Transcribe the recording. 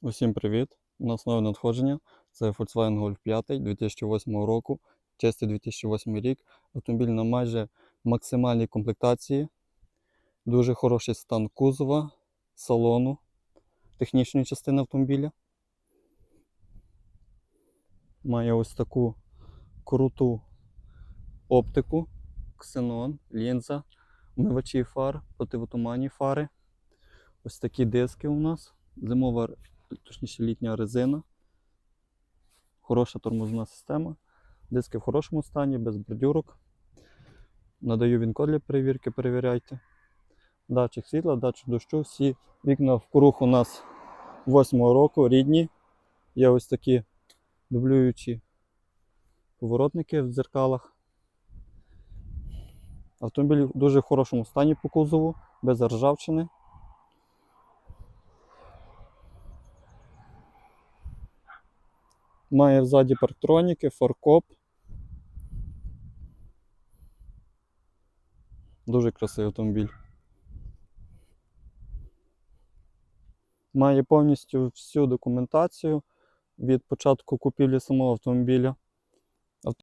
Усім привіт! У нас нове надходження. Це Volkswagen Golf 5 2008 року, чистий 2008 рік. Автомобіль на майже максимальній комплектації. Дуже хороший стан кузова, салону, технічної частини автомобіля. Має ось таку круту оптику, ксенон, лінза, вмивачі фар, противотуманні фари. Ось такі диски у нас. Зимова точніше літня резина. Хороша тормозна система. Диски в хорошому стані, без бордюрок. Надаю він код для перевірки, перевіряйте. Датчик світла, датчик дощу. Всі вікна в круг у нас 8 року, рідні. Є ось такі дублюючі поворотники в дзеркалах. Автомобіль в дуже хорошому стані по кузову, без ржавчини. Має ззаді парктроніки, форкоп. Дуже красивий автомобіль. Має повністю всю документацію від початку купівлі самого автомобіля.